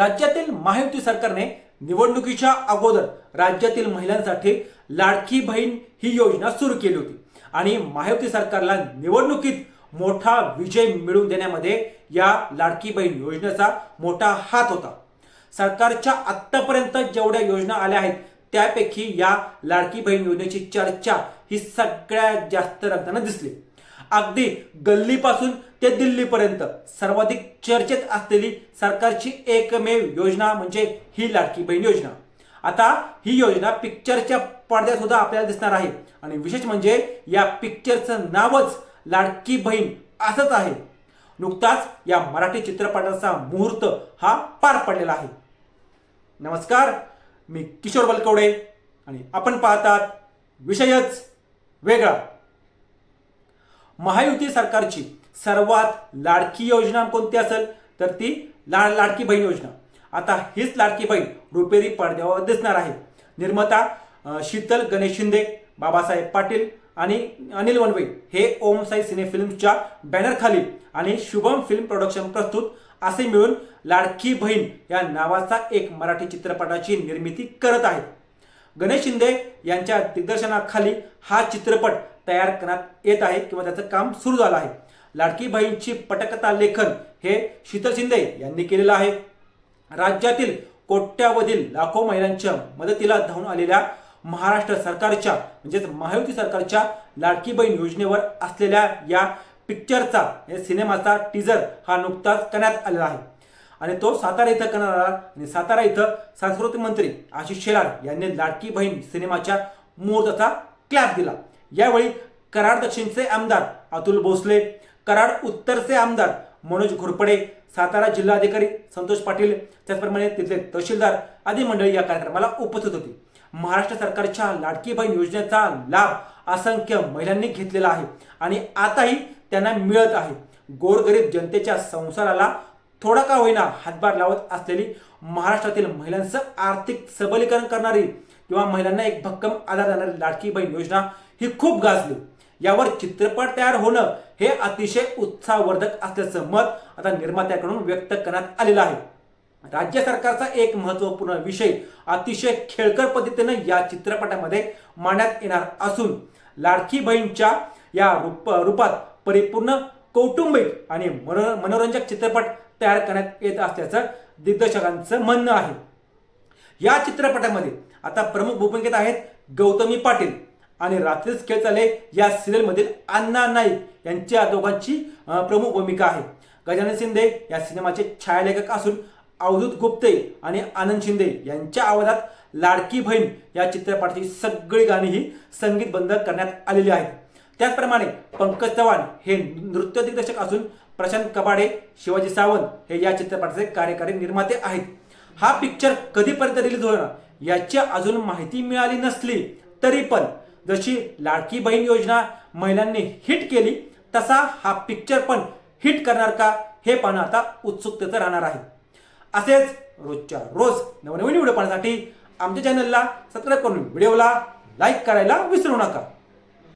राज्यातील महायुती सरकारने निवडणुकीच्या अगोदर राज्यातील महिलांसाठी लाडकी बहीण ही योजना सुरू केली होती. आणि महायुती सरकारला निवडणुकीत मोठा विजय मिळवून देण्यामध्ये या लाडकी बहीण योजनेचा मोठा हात होता. सरकारच्या आत्तापर्यंत जेवढ्या योजना आल्या आहेत त्यापैकी या लाडकी बहीण योजनेची चर्चा ही सगळ्यात जास्त रंगताना दिसली. अगदी गल्लीपासून ते दिल्लीपर्यंत सर्वाधिक चर्चेत असलेली सरकारची एकमेव योजना म्हणजे ही लाडकी बहीण योजना. आता ही योजना पिक्चरच्या पडद्यात सुद्धा आपल्याला दिसणार आहे. आणि विशेष म्हणजे या पिक्चरचं नावच लाडकी बहीण असंच आहे. नुकताच या मराठी चित्रपटाचा मुहूर्त हा पार पडलेला आहे. नमस्कार मी किशोर बलकवडे आणि आपण पाहतात विषयच वेगळा. महायुती सरकारची सर्वात लाडकी योजना कोणती असेल? तर ती लाड लाडकी बहीण योजना. आता हीच लाडकी बहीण रुपेरी पडद्यावर दिसणार आहे. निर्माता शीतल गणेश शिंदे बाबासाहेब पाटील आणि अनिल वनवे हे ओम साई सिने फिल्मच्या बॅनरखाली आणि शुभम फिल्म प्रोडक्शन प्रस्तुत असे मिळून लाडकी बहीण या नावाचा एक मराठी चित्रपटाची निर्मिती करत आहेत. गणेश शिंदे यांच्या दिग्दर्शनाखाली हा चित्रपट तयार करण्यात येत आहे किंवा त्याचं काम सुरू झालं आहे. लाडकी बहीणची पटकथा लेखन हे शीतल शिंदे यांनी केलेलं आहे. राज्यातील कोट्यावधील लाखो महिलांच्या मदतीला धावून आलेल्या महाराष्ट्र सरकारच्या म्हणजेच महायुती सरकारच्या लाडकी बहीण योजनेवर असलेल्या या पिक्चरचा या सिनेमाचा टीजर हा नुकताच करण्यात आलेला आहे. आणि तो सातारा इथं करणार आला आणि सातारा इथं सांस्कृतिक मंत्री आशिष शेलार यांनी लाडकी बहीण सिनेमाच्या मुहूर्ताचा क्लॅप दिला. यावेळी कराड दक्षिणचे आमदार अतुल भोसले कराड उत्तरचे आमदार मनोज घोरपडे सातारा जिल्हाधिकारी संतोष पाटील त्याचप्रमाणे तिथले तहसीलदार आदी मंडळी या कार्यक्रमाला उपस्थित होती. महाराष्ट्र सरकारच्या लाडकी बहीण योजनेचा लाभ असंख्य महिलांनी घेतलेला आहे आणि आताही त्यांना मिळत आहे. गोरगरीब जनतेच्या संसाराला थोडा का होईना हातभार लावत असलेली महाराष्ट्रातील महिलांचं आर्थिक सबलीकरण करणारी किंवा महिलांना एक भक्कम आधार देणारी लाडकी बहीण योजना ही खूप गाजली. यावर चित्रपट तयार होणं हे अतिशय उत्साहवर्धक असल्याचं मत आता निर्मात्याकडून व्यक्त करण्यात आलेलं आहे. राज्य सरकारचा एक महत्त्वपूर्ण विषय अतिशय खेळकर पद्धतीनं या चित्रपटामध्ये मांडण्यात येणार असून लाडकी बहीणच्या या रूप रूपात परिपूर्ण कौटुंबिक आणि मनोरंजक चित्रपट तयार करण्यात येत असल्याचं दिग्दर्शकांचं म्हणणं आहे. या चित्रपटामध्ये आता प्रमुख भूमिकेत आहेत गौतमी पाटील आणि रात्रीच खेळ चाले या सिरियलमधील अण्णा नाईक यांच्या दोघांची प्रमुख भूमिका आहे. गजानन शिंदे या सिनेमाचे छायालेखक असून अवधूत गुप्ते आणि आनंद शिंदे यांच्या आवाजात लाडकी बहीण या चित्रपटाची सगळी गाणी ही संगीतबद्ध करण्यात आलेली आहेत त्याचप्रमाणे पंकज चव्हाण हे नृत्य दिग्दर्शक असून प्रशांत कबाडे शिवाजी सावंत हे या चित्रपटाचे कार्यकारी निर्माते आहेत. हा पिक्चर कधीपर्यंत रिलीज होणार? याची अजून माहिती मिळाली नसली तरी पण जशी लाडकी बहीण योजना महिलांनी हिट केली तसा हा पिक्चर पण हिट करणार का हे पाहणं आता उत्सुकतेचं राहणार आहे. असेच रोजच्या रोज नवनवीन व्हिडिओ पाहण्यासाठी आमच्या चॅनलला सबस्क्राईब करून व्हिडिओला लाईक करायला विसरू नका.